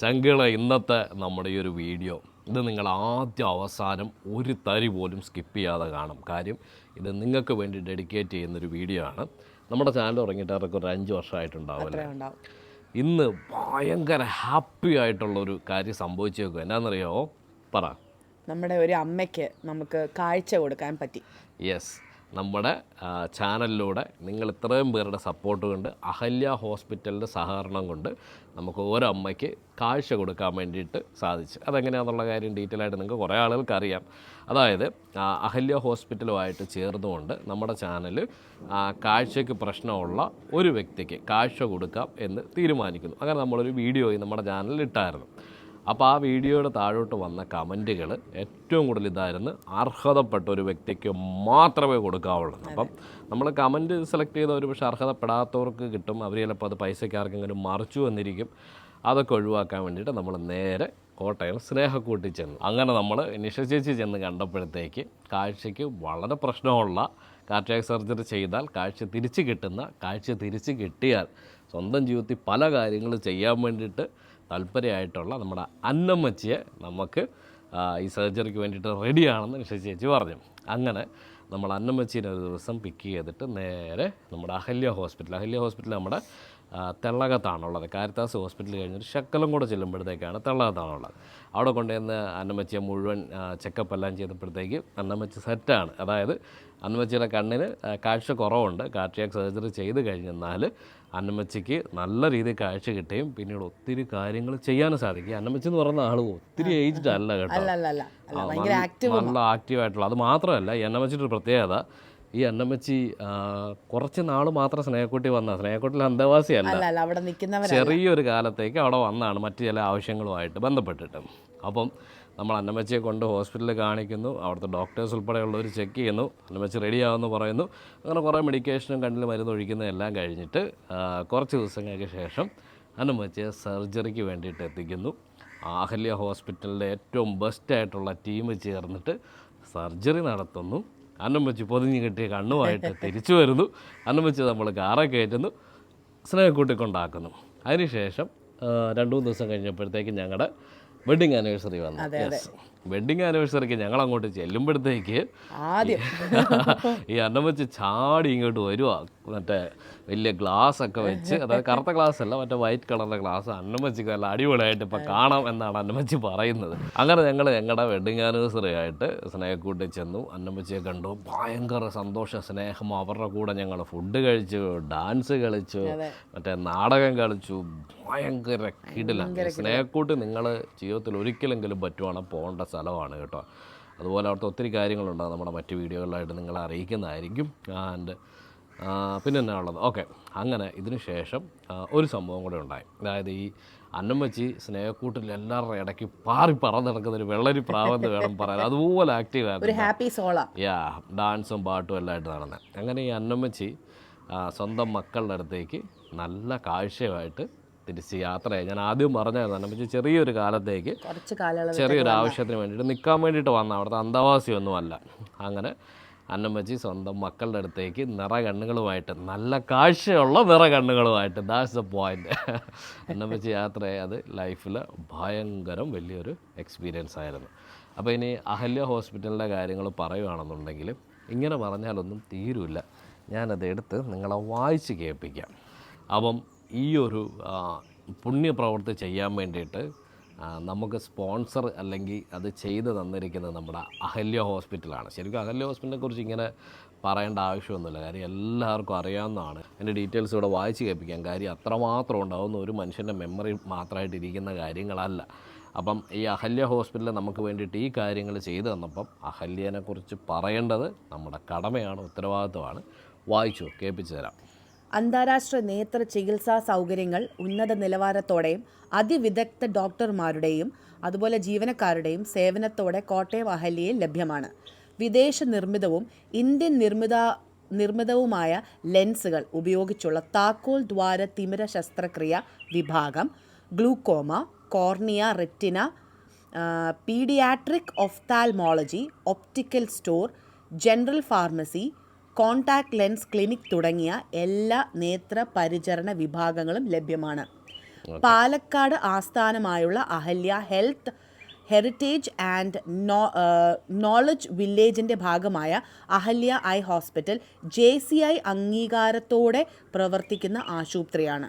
ചങ്കുകളെ ഇന്നത്തെ നമ്മുടെ ഈ ഒരു വീഡിയോ ഇത് നിങ്ങൾ ആദ്യം അവസാനം ഒരു തരി പോലും സ്കിപ്പ് ചെയ്യാതെ കാണും. കാര്യം ഇത് നിങ്ങൾക്ക് വേണ്ടി ഡെഡിക്കേറ്റ് ചെയ്യുന്നൊരു വീഡിയോ ആണ്. നമ്മുടെ ചാനൽ തുടങ്ങിയിട്ട് അവർക്ക് ഒരു അഞ്ച് വർഷമായിട്ടുണ്ടാവില്ല ഇന്ന് ഭയങ്കര ഹാപ്പി ആയിട്ടുള്ള ഒരു കാര്യം സംഭവിച്ചേക്കും എന്നാണെന്നറിയോ പറ. നമ്മുടെ ഒരു അമ്മയ്ക്ക് നമുക്ക് കാഴ്ച കൊടുക്കാൻ പറ്റി. യെസ് നമ്മുടെ ചാനലിലൂടെ നിങ്ങൾ ഇത്രയും പേരുടെ സപ്പോർട്ട് കൊണ്ട് അഹല്യ ഹോസ്പിറ്റലിന്റെ സഹകരണം കൊണ്ട് നമുക്ക് ഓരോ അമ്മയ്ക്ക് കാഴ്ച കൊടുക്കാൻ വേണ്ടിയിട്ട് സാധിച്ചു. അതെങ്ങനെയാണെന്നുള്ള കാര്യം ഡീറ്റെയിൽ ആയിട്ട് നിങ്ങൾക്ക് കുറേ ആളുകൾക്ക് അറിയാം. അതായത് അഹല്യ ഹോസ്പിറ്റലുമായിട്ട് ചേർന്നുകൊണ്ട് നമ്മുടെ ചാനൽ കാഴ്ചയ്ക്ക് പ്രശ്നമുള്ള ഒരു വ്യക്തിക്ക് കാഴ്ച കൊടുക്കാം എന്ന് തീരുമാനിക്കുന്നു. അങ്ങനെ നമ്മളൊരു വീഡിയോ നമ്മുടെ ചാനലിൽ ഇട്ടായിരുന്നു. അപ്പോൾ ആ വീഡിയോയുടെ താഴോട്ട് വന്ന കമന്റുകൾ ഏറ്റവും കൂടുതൽ ഇതായിരുന്നു. അർഹതപ്പെട്ട ഒരു വ്യക്തിക്ക് മാത്രമേ കൊടുക്കാവുള്ളൂ. അപ്പം നമ്മൾ കമന്റ് സെലക്ട് ചെയ്ത ഒരു പക്ഷേ അർഹതപ്പെടാത്തവർക്ക് കിട്ടും. അവർ ചിലപ്പോൾ അത് പൈസയ്ക്ക് ആർക്കെങ്കിലും മറിച്ചു വന്നിരിക്കും. അതൊക്കെ ഒഴിവാക്കാൻ വേണ്ടിയിട്ട് നമ്മൾ നേരെ കോട്ടയം സ്നേഹക്കൂട്ടി ചെന്നു. അങ്ങനെ നമ്മൾ നിഷ ചേച്ചി ചെന്ന് കണ്ടപ്പോഴത്തേക്ക് കാഴ്ചയ്ക്ക് വളരെ പ്രശ്നമുള്ള കാർട്ടിയാക് സർജറി ചെയ്താൽ കാഴ്ച തിരിച്ച് കിട്ടുന്ന കാഴ്ച തിരിച്ച് കിട്ടിയാൽ സ്വന്തം ജീവിതത്തിൽ പല കാര്യങ്ങൾ ചെയ്യാൻ വേണ്ടിയിട്ട് താല്പര്യമായിട്ടുള്ള നമ്മുടെ അന്നമ്മച്ചിയെ നമുക്ക് ഈ സർജറിക്ക് വേണ്ടിയിട്ട് റെഡിയാണെന്ന് നിഷ ചേച്ചി പറഞ്ഞു. അങ്ങനെ നമ്മൾ അന്നമ്മച്ചീനെ ഒരു ദിവസം പിക്ക് ചെയ്തിട്ട് നേരെ നമ്മുടെ അഹല്യ ഹോസ്പിറ്റൽ അഹല്യ ഹോസ്പിറ്റൽ നമ്മുടെ തെള്ളകത്താണുള്ളത്. കാരിത്താസ് ഹോസ്പിറ്റൽ കഴിഞ്ഞൊരു ശക്കലം കൂടെ ചെല്ലുമ്പോഴത്തേക്കാണ് തെള്ളകത്താണുള്ളത്. അവിടെ കൊണ്ടുവന്ന് അന്നമ്മച്ചിയെ മുഴുവൻ ചെക്കപ്പ് എല്ലാം ചെയ്തപ്പോഴത്തേക്ക് അന്നമ്മച്ചി സെറ്റാണ് അതായത് അന്നമ്മച്ചിയുടെ കണ്ണിന് കാഴ്ച കുറവുണ്ട്. കാർട്ടിയാക് സർജറി ചെയ്ത് കഴിഞ്ഞെന്നാൽ അന്നമ്മച്ചിക്ക് നല്ല രീതിയിൽ കാഴ്ച കിട്ടുകയും പിന്നീട് ഒത്തിരി കാര്യങ്ങൾ ചെയ്യാനും സാധിക്കും. അന്നമ്മച്ചി എന്ന് പറയുന്ന ആൾ ഒത്തിരി ഏജ്ഡ് അല്ല കേട്ടോ. നല്ല- ആക്റ്റീവ് നല്ല ആയിട്ടുള്ള അത് മാത്രമല്ല ഈ അന്നമ്മച്ചിയുടെ ഒരു പ്രത്യേകത ഈ അന്നമ്മച്ചി കുറച്ച് നാൾ മാത്രം സ്നേഹക്കുട്ടി വന്ന. സ്നേഹക്കുട്ടിൽ അന്തവാസിയല്ല. അവിടെ ചെറിയൊരു കാലത്തേക്ക് അവിടെ വന്നാണ് മറ്റു ചില ആവശ്യങ്ങളുമായിട്ട് ബന്ധപ്പെട്ടിട്ട്. അപ്പം നമ്മൾ അന്നമ്മച്ചിയെ കൊണ്ട് ഹോസ്പിറ്റലിൽ കാണിക്കുന്നു. അവിടുത്തെ ഡോക്ടേഴ്സ് ഉൾപ്പെടെയുള്ളവർ ചെക്ക് ചെയ്യുന്നു. അന്നമ്മച്ചി റെഡി ആവുമെന്ന് പറയുന്നു. അങ്ങനെ കുറേ മെഡിക്കേഷനും കണ്ണിൽ മരുന്ന് ഒഴിക്കുന്നതെല്ലാം കഴിഞ്ഞിട്ട് കുറച്ച് ദിവസങ്ങൾക്ക് ശേഷം അന്നമ്മച്ചിയെ സർജറിക്ക് വേണ്ടിയിട്ട് എത്തിക്കുന്നു. ആഹല്യ ഹോസ്പിറ്റലിലെ ഏറ്റവും ബെസ്റ്റായിട്ടുള്ള ടീം ചേർന്നിട്ട് സർജറി നടത്തുന്നു. അന്നമ്മച്ചി പൊതിഞ്ഞ് കിട്ടിയ കണ്ണുമായിട്ട് തിരിച്ചു വരുന്നു. അന്നമ്മച്ചി നമ്മൾ കാറെ കയറ്റുന്നു. സ്നേഹക്കൂട്ടി കൊണ്ടാക്കുന്നു അതിനുശേഷം രണ്ടു രണ്ട് മൂന്ന് ദിവസം കഴിഞ്ഞപ്പോഴത്തേക്ക് ഞങ്ങളുടെ വെഡിങ് ആനിവേഴ്സറി വന്നു. യെസ് വെഡിങ് ആനിവേഴ്സറിക്ക് ഞങ്ങൾ അങ്ങോട്ട് ചെല്ലുമ്പോഴത്തേക്ക് ആദ്യം. ഈ അന്നം വെച്ച് ചാടി ഇങ്ങോട്ട് വരുവാ. മറ്റേ വലിയ ഗ്ലാസ് ഒക്കെ വെച്ച്. അതായത് കറുത്ത ഗ്ലാസ് അല്ല മറ്റേ വൈറ്റ് കളറിലെ ഗ്ലാസ് അന്നമ്മച്ചിക്ക് നല്ല അടിപൊളിയായിട്ട് ഇപ്പം കാണാം എന്നാണ് അന്നമ്മച്ചി പറയുന്നത്. അങ്ങനെ ഞങ്ങൾ ഞങ്ങളുടെ വെഡിങ് ആനിവേഴ്സറി ആയിട്ട് സ്നേഹക്കൂട്ടി ചെന്നു. അന്നമ്മച്ചിയെ കണ്ടു. ഭയങ്കര സന്തോഷ സ്നേഹം. അവരുടെ കൂടെ ഞങ്ങൾ ഫുഡ് കഴിച്ചു ഡാൻസ് കളിച്ചു മറ്റേ നാടകം കളിച്ചു. ഭയങ്കര കിടിലാണ് സ്നേഹക്കൂട്ട് നിങ്ങൾ ജീവിതത്തിൽ ഒരിക്കലെങ്കിലും പറ്റുവാണെങ്കിൽ പോകേണ്ട സ്ഥലമാണ് കേട്ടോ. അതുപോലെ അവിടുത്തെ ഒത്തിരി കാര്യങ്ങളുണ്ട് നമ്മുടെ മറ്റ് വീഡിയോകളിലായിട്ട് നിങ്ങളെ അറിയിക്കുന്നതായിരിക്കും. ആൻഡ് പിന്നെ എന്നാ ഉള്ളത്? ഓക്കെ. അങ്ങനെ ഇതിന് ശേഷം ഒരു സംഭവം കൂടെ ഉണ്ടായി. അതായത് ഈ അന്നമ്മച്ചി സ്നേഹക്കൂട്ടിൽ എല്ലാവരുടെ ഇടയ്ക്ക് പാറി പറന്ന് നടക്കുന്ന ഒരു വെള്ളരി പ്രാവെന്ന് വേണം പറയാൻ. അതുപോലെ ആക്റ്റീവ് ആയിരുന്നു ഹാപ്പി സോള യാ ഡാൻസും പാട്ടും എല്ലാം ആയിട്ട് നടന്നത് അങ്ങനെ ഈ അന്നമ്മച്ചി സ്വന്തം മക്കളുടെ അടുത്തേക്ക് നല്ല കാഴ്ചയുമായിട്ട് തിരിച്ച് യാത്രയായി. ഞാൻ ആദ്യം പറഞ്ഞായിരുന്നു പക്ഷേ ചെറിയൊരു കാലത്തേക്ക് ചെറിയൊരു ആവശ്യത്തിന് വേണ്ടിയിട്ട് നിൽക്കാൻ വേണ്ടിയിട്ട് വന്ന. അവിടുത്തെ അന്തവാസിയൊന്നുമല്ല. അങ്ങനെ അന്നമ്മച്ചി സ്വന്തം മക്കളുടെ അടുത്തേക്ക് നിറ കണ്ണുകളുമായിട്ട് നല്ല കാഴ്ചയുള്ള നിറ കണ്ണുകളുമായിട്ട് ദാറ്റ്സ് ദ പോയിന്റ് അന്നമ്മച്ചി യാത്ര അത് ലൈഫിൽ ഭയങ്കരം വലിയൊരു എക്സ്പീരിയൻസ് ആയിരുന്നു. അപ്പോൾ ഇനി അഹല്യ ഹോസ്പിറ്റലിന്റെ കാര്യങ്ങൾ പറയുകയാണെന്നുണ്ടെങ്കിൽ ഇങ്ങനെ പറഞ്ഞാലൊന്നും തീരുമില്ല ഞാനത് എടുത്ത് നിങ്ങളെ വായിച്ച് കേൾപ്പിക്കാം. അപ്പം ഈ ഒരു പുണ്യപ്രവൃത്തി ചെയ്യാൻ വേണ്ടിയിട്ട് നമുക്ക് സ്പോൺസർ അല്ലെങ്കിൽ അത് ചെയ്ത് തന്നിരിക്കുന്നത് നമ്മുടെ അഹല്യ ഹോസ്പിറ്റലാണ്. ശരിക്കും അഹല്യ ഹോസ്പിറ്റലിനെ കുറിച്ച് ഇങ്ങനെ പറയേണ്ട ആവശ്യമൊന്നുമില്ല. കാര്യം എല്ലാവർക്കും അറിയാവുന്നതാണ്. എന്റെ ഡീറ്റെയിൽസ് ഇവിടെ വായിച്ച് കേൾപ്പിക്കാം. കാര്യം അത്രമാത്രം ഉണ്ടാവുന്ന ഒരു മനുഷ്യന്റെ മെമ്മറി മാത്രമായിട്ട് ഇരിക്കുന്ന കാര്യങ്ങളല്ല. അപ്പം ഈ അഹല്യ ഹോസ്പിറ്റലിൽ നമുക്ക് വേണ്ടിയിട്ട് ഈ കാര്യങ്ങൾ ചെയ്തു തന്നപ്പം അഹല്യനെക്കുറിച്ച് പറയേണ്ടത് നമ്മുടെ കടമയാണ് ഉത്തരവാദിത്വമാണ്. വായിച്ചു കേൾപ്പിച്ചു തരാം. അന്താരാഷ്ട്ര നേത്ര ചികിത്സാ സൗകര്യങ്ങൾ ഉന്നത നിലവാരത്തോടെയും അതിവിദഗ്ധ ഡോക്ടർമാരുടെയും അതുപോലെ ജീവനക്കാരുടെയും സേവനത്തോടെ കോട്ടയം അഹല്യയിൽ ലഭ്യമാണ്. വിദേശ നിർമ്മിതവും ഇന്ത്യൻ നിർമ്മിത നിർമ്മിതവുമായ ലെൻസുകൾ ഉപയോഗിച്ചുള്ള താക്കോൽ ദ്വാര തിമിര ശസ്ത്രക്രിയ വിഭാഗം glaucoma cornea retina paediatric ophthalmology optical store general pharmacy contact lens clinic തുടങ്ങിയ എല്ലാ നേത്ര പരിചരണ വിഭാഗങ്ങളും ലഭ്യമാണ്. പാലക്കാട് ആസ്ഥാനമായുള്ള Ahalya health heritage and knowledge വില്ലേജിന്റെ ഭാഗമായ Ahalya eye hospital J C I അംഗീകാരത്തോടെ പ്രവർത്തിക്കുന്ന ആശുപത്രിയാണ്.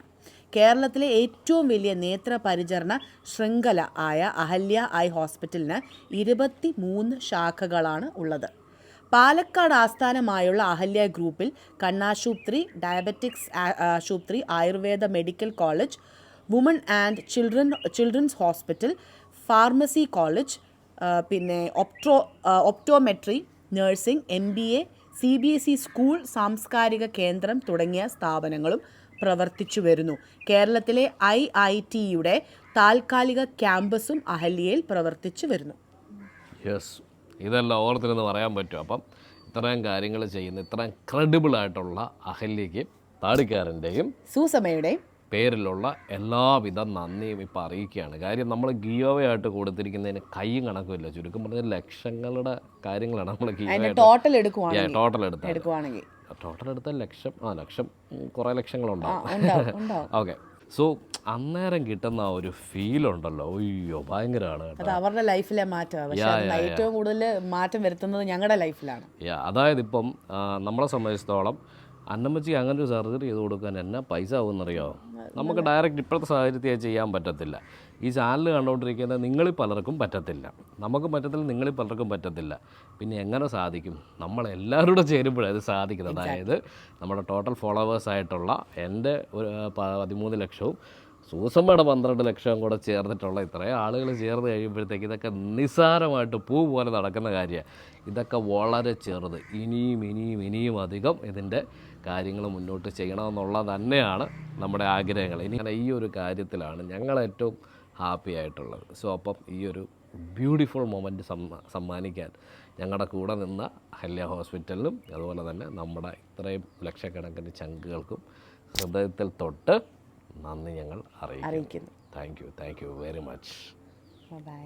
കേരളത്തിലെ ഏറ്റവും വലിയ നേത്ര പരിചരണ ശൃംഖല ആയ അഹല്യ ഐ ഹോസ്പിറ്റലിന് ഇരുപത്തി മൂന്ന് ശാഖകളാണ് ഉള്ളത്. പാലക്കാട് ആസ്ഥാനമായുള്ള അഹല്യ ഗ്രൂപ്പിൽ കണ്ണാശുപത്രി ഡയബറ്റിക്സ് ആശുപത്രി Ayurveda medical college woman and children children's hospital pharmacy college പിന്നെ ഒപ്ട്രോ optometry nursing M B A C B S E school സാംസ്കാരിക കേന്ദ്രം തുടങ്ങിയ സ്ഥാപനങ്ങളും പ്രവർത്തിച്ചു വരുന്നു. കേരളത്തിലെ ഐ ഐ ടിയുടെ താൽക്കാലിക ക്യാമ്പസും അഹല്യയിൽ പ്രവർത്തിച്ചു വരുന്നു. ഇതെല്ലാം ഓർത്തിരുന്ന് പറയാൻ പറ്റും. അപ്പം ഇത്രയും കാര്യങ്ങൾ ചെയ്യുന്ന ഇത്രയും ക്രെഡിബിൾ ആയിട്ടുള്ള അഹല്യയ്ക്ക് താടിക്കാരന്റെയും സൂസമയുടെയും പേരിലുള്ള എല്ലാവിധ നന്ദിയും ഇപ്പോൾ അറിയിക്കുകയാണ്. കാര്യം നമ്മൾ ഗിയോവയായിട്ട് കൊടുത്തിരിക്കുന്നതിന് കൈയും കണക്കുമില്ല. ചുരുക്കം പറഞ്ഞാൽ ലക്ഷങ്ങളുടെ കാര്യങ്ങളാണ് നമ്മൾ ടോട്ടൽ എടുക്കുകയാണ് ടോട്ടൽ എടുത്താൽ. ടോട്ടൽ എടുത്താൽ ലക്ഷം ആ ലക്ഷം കുറേ ലക്ഷങ്ങളുണ്ടാവും. ഓക്കെ സോ അന്നേരം കിട്ടുന്ന ആ ഒരു ഫീൽ ഉണ്ടല്ലോ. അയ്യോ ഭയങ്കരമാണ് അത് അവരുടെ ലൈഫിലെ മാറ്റമാണ് ഏറ്റവും കൂടുതൽ മാറ്റം വരുത്തുന്നത് ഞങ്ങളുടെ ലൈഫിലാണ്. അതായത് ഇപ്പം നമ്മളെ സംബന്ധിച്ചിടത്തോളം അന്നമ്മച്ചിക്ക് അങ്ങനെ ഒരു സർജറി ചെയ്ത് കൊടുക്കാൻ എന്നാ പൈസ ആവുമെന്നറിയോ? നമുക്ക് ഡയറക്റ്റ് ഇപ്പോഴത്തെ സാഹചര്യത്തിൽ ചെയ്യാൻ പറ്റത്തില്ല. ഈ ചാനൽ കണ്ടുകൊണ്ടിരിക്കുന്ന നിങ്ങളിൽ പലർക്കും പറ്റത്തില്ല. നമുക്കും പറ്റത്തില്ല നിങ്ങളിൽ പലർക്കും പറ്റത്തില്ല. പിന്നെ എങ്ങനെ സാധിക്കും? നമ്മളെല്ലാവരുടെ ചേരുമ്പോഴേ അത് സാധിക്കുന്നത്. അതായത് നമ്മുടെ ടോട്ടൽ ഫോളോവേഴ്സ് ആയിട്ടുള്ള എന്റെ ഒരു പതിമൂന്ന് ലക്ഷവും സൂസമ്മയുടെ പന്ത്രണ്ട് ലക്ഷവും കൂടെ ചേർന്നിട്ടുള്ള ഇത്രയും ആളുകൾ ചേർന്ന് കഴിയുമ്പോഴത്തേക്ക് ഇതൊക്കെ നിസ്സാരമായിട്ട് പൂ പോലെ നടക്കുന്ന കാര്യമാണ്. ഇതൊക്കെ വളരെ ചെറുത്. ഇനിയും ഇനിയും ഇനിയും അധികം ഇതിന്റെ കാര്യങ്ങൾ മുന്നോട്ട് ചെയ്യണമെന്നുള്ളത് തന്നെയാണ് നമ്മുടെ ആഗ്രഹങ്ങൾ. ഇനി ഈ ഒരു കാര്യത്തിലാണ് ഞങ്ങൾ ഏറ്റവും ഹാപ്പി ആയിട്ടുള്ളത്. സോ അപ്പം ഈ ഒരു ബ്യൂട്ടിഫുൾ മൊമെന്റ് സമ്മാനിക്കാൻ ഞങ്ങളുടെ കൂടെ നിന്ന ഹല്യ ഹോസ്പിറ്റലിലും അതുപോലെ തന്നെ നമ്മുടെ ഇത്രയും ലക്ഷക്കണക്കിന് ചങ്കുകൾക്കും ഹൃദയത്തിൽ തൊട്ട് നന്ദി ഞങ്ങൾ അറിയിക്കുന്നു. അറിയിക്കുന്നു. Thank you thank you very much bye